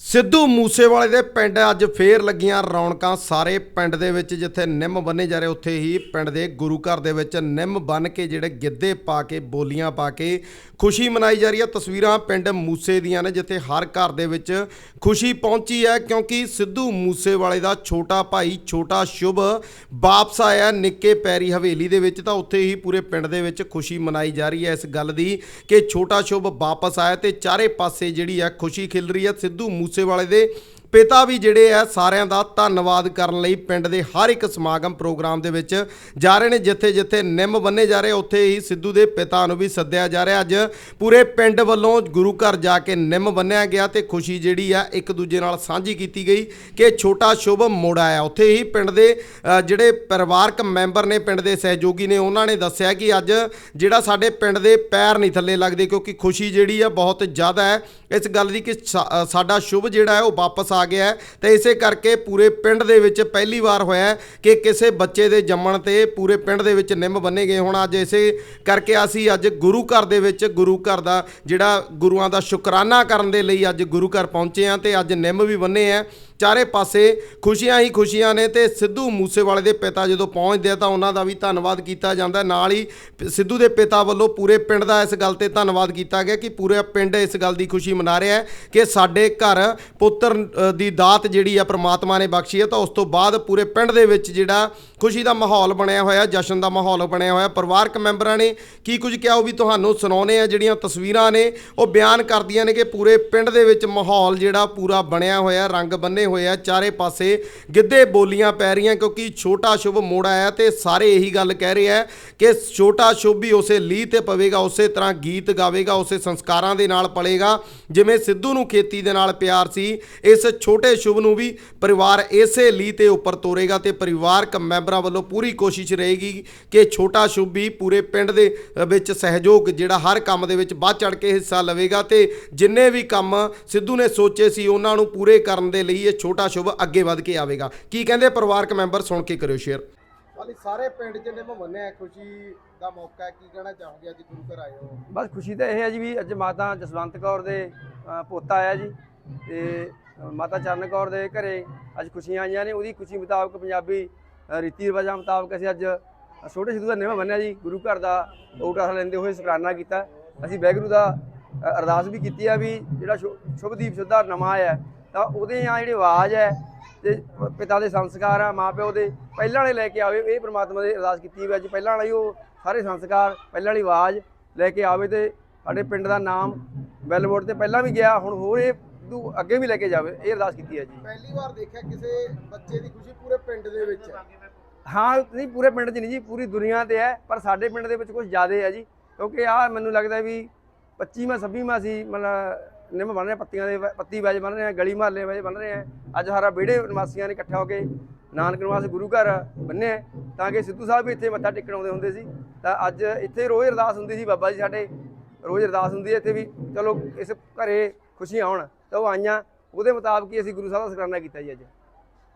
ਸਿੱਧੂ ਮੂਸੇਵਾਲੇ ਦੇ ਪਿੰਡ ਅੱਜ ਫੇਰ ਲੱਗੀਆਂ ਰੌਣਕਾਂ ਸਾਰੇ ਪਿੰਡ ਦੇ ਵਿੱਚ, ਜਿੱਥੇ ਨਿੰਮ ਬੰਨੇ ਜਾ ਰਹੇ ਉੱਥੇ ਹੀ ਪਿੰਡ ਦੇ ਗੁਰੂ ਘਰ ਦੇ ਵਿੱਚ ਨਿੰਮ ਬੰਨ ਕੇ ਜਿਹੜੇ ਗਿੱਧੇ ਪਾ ਕੇ, ਬੋਲੀਆਂ ਪਾ ਕੇ ਖੁਸ਼ੀ ਮਨਾਈ ਜਾ ਰਹੀ ਹੈ ਤਸਵੀਰਾਂ ਪਿੰਡ ਮੂਸੇ ਦੀਆਂ ਨੇ, ਜਿੱਥੇ ਹਰ ਘਰ ਦੇ ਵਿੱਚ ਖੁਸ਼ੀ ਪਹੁੰਚੀ ਹੈ, ਕਿਉਂਕਿ ਸਿੱਧੂ ਮੂਸੇਵਾਲੇ ਦਾ ਛੋਟਾ ਭਾਈ, ਛੋਟਾ ਸ਼ੁਭ ਵਾਪਸ ਆਇਆ ਨਿੱਕੇ ਪੈਰੀ ਹਵੇਲੀ ਦੇ ਵਿੱਚ, ਤਾਂ ਉੱਥੇ ਹੀ ਪੂਰੇ ਪਿੰਡ ਦੇ ਵਿੱਚ ਖੁਸ਼ੀ ਮਨਾਈ ਜਾ ਰਹੀ ਹੈ। ਇਸ ਗੱਲ ਦੀ ਕਿ ਛੋਟਾ ਸ਼ੁਭ ਵਾਪਸ ਆਇਆ ਤੇ ਚਾਰੇ ਪਾਸੇ ਜਿਹੜੀ ਹੈ ਖੁਸ਼ੀ ਖਿਲ ਰਹੀ ਹੈ। ਸਿੱਧੂ ਮੂਸੇਵਾਲੇ ਦੇ ਪਿਤਾ ਵੀ ਜਿਹੜੇ ਆ ਸਾਰਿਆਂ ਦਾ ਧੰਨਵਾਦ ਕਰਨ ਲਈ ਪਿੰਡ ਦੇ ਹਰ ਇੱਕ ਸਮਾਗਮ ਪ੍ਰੋਗਰਾਮ ਦੇ ਵਿੱਚ ਜਾ ਰਹੇ ਨੇ, ਜਿੱਥੇ ਜਿੱਥੇ ਨਿੰਮ ਬੰਨੇ ਜਾ ਰਹੇ, ਉੱਥੇ ਹੀ ਸਿੱਧੂ ਦੇ ਪਿਤਾ ਨੂੰ ਵੀ ਸੱਦਿਆ ਜਾ ਰਿਹਾ। ਅੱਜ ਪੂਰੇ ਪਿੰਡ ਵੱਲੋਂ ਗੁਰੂ ਘਰ ਜਾ ਕੇ ਨਿੰਮ ਬੰਨਿਆ ਗਿਆ ਤੇ ਖੁਸ਼ੀ ਜਿਹੜੀ ਆ ਇੱਕ ਦੂਜੇ ਨਾਲ ਸਾਂਝੀ ਕੀਤੀ ਗਈ ਕਿ ਛੋਟਾ ਸ਼ੁਭ ਮੋੜ ਆਇਆ। ਉੱਥੇ ਹੀ ਪਿੰਡ ਦੇ ਜਿਹੜੇ ਪਰਿਵਾਰਕ ਮੈਂਬਰ ਨੇ ਪਿੰਡ ਦੇ ਸਹਿਯੋਗੀ ਨੇ, ਉਹਨਾਂ ਨੇ ਦੱਸਿਆ ਕਿ ਅੱਜ ਜਿਹੜਾ ਸਾਡੇ ਪਿੰਡ ਦੇ ਪੈਰ ਨਹੀਂ ਥੱਲੇ ਲੱਗਦੇ ਕਿਉਂਕਿ ਖੁਸ਼ੀ ਜਿਹੜੀ ਆ ਬਹੁਤ ਜ਼ਿਆਦਾ ਹੈ। ਇਸ ਗੱਲ ਦੀ ਕਿ ਸਾਡਾ ਸ਼ੁਭ ਜਿਹੜਾ ਹੈ ਉਹ ਵਾਪਸ ਆ ਗਿਆ ਹੈ। ਤੇ ਇਸੇ ਕਰਕੇ ਪੂਰੇ ਪਿੰਡ ਦੇ ਵਿੱਚ ਪਹਿਲੀ ਵਾਰ ਹੋਇਆ ਕਿ ਕਿਸੇ ਬੱਚੇ ਦੇ ਜੰਮਣ ਤੇ ਪੂਰੇ ਪਿੰਡ ਦੇ ਵਿੱਚ ਨਿੰਮ ਬੰਨੇ ਗਏ ਹੁਣ। ਅੱਜ ਇਸੇ ਕਰਕੇ ਅਸੀਂ ਅੱਜ ਗੁਰੂ ਘਰ ਦੇ ਵਿੱਚ ਗੁਰੂ ਘਰ ਦਾ ਜਿਹੜਾ ਗੁਰੂਆਂ ਦਾ ਸ਼ੁਕਰਾਨਾ ਕਰਨ ਦੇ ਲਈ ਅੱਜ ਗੁਰੂ ਘਰ ਪਹੁੰਚੇ ਹਾਂ ਤੇ ਅੱਜ ਨਿੰਮ ਵੀ ਬੰਨੇ ਆ ਚਾਰੇ ਪਾਸੇ ਖੁਸ਼ੀਆਂ ਹੀ ਖੁਸ਼ੀਆਂ ਨੇ ਤੇ ਸਿੱਧੂ ਮੂਸੇਵਾਲੇ ਦੇ ਪਿਤਾ ਜਦੋਂ ਪਹੁੰਚਦੇ ਆ ਤਾਂ ਉਹਨਾਂ ਦਾ ਵੀ ਧੰਨਵਾਦ ਕੀਤਾ ਜਾਂਦਾ। ਨਾਲ ਹੀ ਪ- ਸਿੱਧੂ ਦੇ ਪਿਤਾ ਵੱਲੋਂ ਪੂਰੇ ਪਿੰਡ ਦਾ ਇਸ ਗੱਲ ਤੇ ਧੰਨਵਾਦ ਕੀਤਾ ਗਿਆ ਕਿ ਪੂਰੇ ਪਿੰਡ ਇਸ ਗੱਲ ਦੀ ਖੁਸ਼ੀ ਮਨਾ ਰਿਹਾ ਹੈ ਕਿ ਸਾਡੇ ਘਰ ਪੁੱਤਰ ਦੀ ਦਾਤ ਜਿਹੜੀ ਆ ਪ੍ਰਮਾਤਮਾ ਨੇ ਬਖਸ਼ੀ ਹੈ ਤਾਂ ਉਸ ਤੋਂ ਬਾਅਦ ਪੂਰੇ ਪਿੰਡ ਦੇ ਵਿੱਚ ਜਿਹੜਾ ਖੁਸ਼ੀ ਦਾ ਮਾਹੌਲ ਬਣਿਆ ਹੋਇਆ, ਜਸ਼ਨ ਦਾ ਮਾਹੌਲ ਬਣਿਆ ਹੋਇਆ। ਪਰਿਵਾਰਕ ਮੈਂਬਰਾਂ ਨੇ ਕੀ ਕੁਝ ਕਿਹਾ ਉਹ ਵੀ ਤੁਹਾਨੂੰ ਸੁਣਾਉਣੇ ਆ ਜਿਹੜੀਆਂ ਤਸਵੀਰਾਂ ਨੇ ਉਹ ਬਿਆਨ ਕਰਦੀਆਂ ਨੇ ਕਿ ਪੂਰੇ ਪਿੰਡ ਦੇ ਵਿੱਚ ਮਾਹੌਲ ਜਿਹੜਾ ਪੂਰਾ ਬਣਿਆ ਹੋਇਆ, ਰੰਗ ਬੰਨੇ ਹੋਏ ਆ, ਚਾਰੇ ਪਾਸੇ ਗਿੱਧੇ ਬੋਲੀਆਂ ਪੈ ਰਹੀਆਂ ਕਿਉਂਕਿ ਛੋਟਾ ਸ਼ੁਭ ਮੋੜ ਆਇਆ ਤੇ ਸਾਰੇ ਇਹੀ ਗੱਲ ਕਹਿ ਰਹੇ ਆ ਕਿ ਛੋਟਾ ਸ਼ੁਭ ਵੀ ਉਸੇ ਲੀਹ ਤੇ ਪਵੇਗਾ, ਉਸੇ ਤਰ੍ਹਾਂ ਗੀਤ ਗਾਵੇਗਾ, ਉਸੇ ਸੰਸਕਾਰਾਂ ਦੇ ਨਾਲ ਪਲੇਗਾ, ਜਿਵੇਂ ਸਿੱਧੂ ਨੂੰ ਖੇਤੀ ਦੇ ਨਾਲ ਪਿਆਰ ਸੀ, ਇਸ ਛੋਟੇ ਸ਼ੁਭ ਨੂੰ ਵੀ ਪਰਿਵਾਰ ਇਸੇ ਲੀਹ ਤੇ ਉੱਪਰ ਤੋਰੇਗਾ ਤੇ ਪਰਿਵਾਰਕ ਮੈਂਬਰਾਂ ਵੱਲੋਂ ਪੂਰੀ ਕੋਸ਼ਿਸ਼ ਰਹੇਗੀ ਕਿ ਛੋਟਾ ਸ਼ੁਭ ਵੀ ਪੂਰੇ ਪਿੰਡ ਦੇ ਵਿੱਚ ਸਹਿਯੋਗ ਜਿਹੜਾ ਹਰ ਕੰਮ ਦੇ ਵਿੱਚ ਵੱਧ ਚੜ ਕੇ ਹਿੱਸਾ ਲਵੇਗਾ ਤੇ ਜਿੰਨੇ ਵੀ ਕੰਮ ਸਿੱਧੂ ਨੇ ਸੋਚੇ ਸੀ, ਉਹਨਾਂ ਨੂੰ ਪੂਰੇ ਕਰਨ ਦੇ ਲਈ ਇਹ ਛੋਟਾ ਸ਼ੁਭ ਅੱਗੇ ਵੱਧ ਕੇ ਆਵੇਗਾ। ਕੀ ਕਹਿੰਦੇ ਪਰਿਵਾਰਕ ਮੈਂਬਰ ਸੁਣ ਕੇ ਕਰਿਓ ਸ਼ੇਅਰ ਵਾਲੀ ਸਾਰੇ ਪਿੰਡ ਚ ਨਿੰਮ ਮੰਨਿਆ ਖੁਸ਼ੀ ਦਾ ਮੌਕਾ ਹੈ ਕੀ ਕਹਿਣਾ ਚਾਹੋਗੇ ਅੱਜ ਗੁਰੂ ਘਰ ਆਏ ਹੋ? ਬਸ ਖੁਸ਼ੀ ਤਾਂ ਇਹ ਹੈ ਜੀ ਵੀ ਅੱਜ ਮਾਤਾ ਜਸਵੰਤ ਕੌਰ ਦੇ ਅ, ਪੋਤਾ ਆਇਆ ਜੀ ਤੇ ਮਾਤਾ ਚਰਨ ਕੌਰ ਦੇ ਘਰੇ ਅੱਜ ਖੁਸ਼ੀਆਂ ਆਈਆਂ ਨੇ। ਉਹਦੀ ਖੁਸ਼ੀ ਮੁਤਾਬਕ ਪੰਜਾਬੀ ਅ, ਰੀਤੀ ਰਿਵਾਜਾਂ ਮੁਤਾਬਕ ਅਸੀਂ ਅੱਜ ਛੋਟੇ ਸਿੱਧੂ ਦਾ ਨਿਵਾ ਬੰਨਿਆ ਜੀ। ਗੁਰੂ ਘਰ ਦਾ ਓਟਾ ਲੈਂਦੇ ਹੋਏ ਸ਼ੁਕਰਾਨਾ ਕੀਤਾ। ਅਸੀਂ ਵਾਹਿਗੁਰੂ ਦਾ ਅ, ਅਰਦਾਸ ਵੀ ਕੀਤੀ ਆ ਵੀ ਜਿਹੜਾ ਸ਼ੁ- ਸ਼ੁਭਦੀਪ ਸਿੱਧਾ ਨਵਾਂ ਆਇਆ ਹੈ, ਤਾਂ ਉਹਦੇ ਆ ਜਿਹੜੀ ਆਵਾਜ਼ ਹੈ ਤੇ ਪਿਤਾ ਦੇ ਸੰਸਕਾਰ ਆ ਮਾਪਿਓ ਦੇ ਪਹਿਲਾਂ ਵਾਲੇ ਲੈ ਕੇ ਆਵੇ ਇਹ ਪ੍ਰਮਾਤਮਾ ਦੇ ਅਰਦਾਸ ਕੀਤੀ ਵੀ ਅੱਜ ਪਹਿਲਾਂ ਵਾਲਾ ਹੀ ਉਹ ਸਾਰੇ ਸੰਸਕਾਰ ਪਹਿਲਾਂ ਵਾਲੀ ਆਵਾਜ਼ ਲੈ ਕੇ ਆਵੇ ਤੇ ਸਾਡੇ ਪਿੰਡ ਦਾ ਨਾਮ ਬੈਲਬੋਰਡ ਤੇ ਪਹਿਲਾਂ ਵੀ ਗਿਆ ਹੁਣ ਹੋਰ ਇਹ ਨੂੰ ਅੱਗੇ ਵੀ ਲੈ ਕੇ ਜਾਵੇ ਇਹ ਅਰਦਾਸ ਕੀਤੀ ਹੈ ਜੀ। ਪਹਿਲੀ ਵਾਰ ਦੇਖਿਆ ਕਿਸੇ ਬੱਚੇ ਦੀ ਖੁਸ਼ੀ ਪੂਰੇ ਪਿੰਡ ਦੇ ਵਿੱਚ ਹਾਂ। ਨਹੀਂ ਪੂਰੇ ਪਿੰਡ 'ਚ ਨਹੀਂ ਜੀ ਪੂਰੀ ਦੁਨੀਆ ਤੇ ਹੈ ਪਰ ਸਾਡੇ ਪਿੰਡ ਦੇ ਵਿੱਚ ਕੁਝ ਜ਼ਿਆਦਾ ਹੈ ਜੀ ਕਿਉਂਕਿ ਆ ਮੈਨੂੰ ਲੱਗਦਾ ਵੀ 25ਵਾਂ 26ਵਾਂ ਸੀ ਮਤਲਬ ਨਿੰਮ ਬਣ ਰਹੇ ਪੱਤੀਆਂ ਦੇ ਵ- ਪੱਤੀ ਵੈਜ ਬਣ ਰਹੇ ਆ, ਗਲੀ ਮਹੱਲੇ ਵੈਜ ਬਣ ਰਹੇ ਆ। ਅੱਜ ਸਾਰਾ ਵਿਹੜੇ ਨਿਵਾਸੀਆਂ ਨੇ ਇਕੱਠਾ ਹੋ ਕੇ ਨਾਨਕ ਨਿਵਾਸ ਗੁਰੂ ਘਰ ਬੰਨੇ ਤਾਂ ਕਿ ਸਿੱਧੂ ਸਾਹਿਬ ਵੀ ਇੱਥੇ ਮੱਥਾ ਟੇਕਣ ਆਉਂਦੇ ਹੁੰਦੇ ਸੀ। ਤਾਂ ਅੱਜ ਇੱਥੇ ਰੋਜ਼ ਅਰਦਾਸ ਹੁੰਦੀ ਸੀ ਬਾਬਾ ਜੀ ਸਾਡੇ, ਰੋਜ਼ ਅਰਦਾਸ ਹੁੰਦੀ ਹੈ ਇੱਥੇ ਵੀ, ਚਲੋ ਇਸ ਘਰੇ ਖੁਸ਼ੀਆਂ ਆਉਣ ਤਾਂ ਉਹ ਆਈਆਂ, ਉਹਦੇ ਮੁਤਾਬਕ ਹੀ ਅਸੀਂ ਗੁਰੂ ਸਾਹਿਬ ਦਾ ਸ਼ੁਕਰਾਨਾ ਕੀਤਾ ਜੀ ਅੱਜ।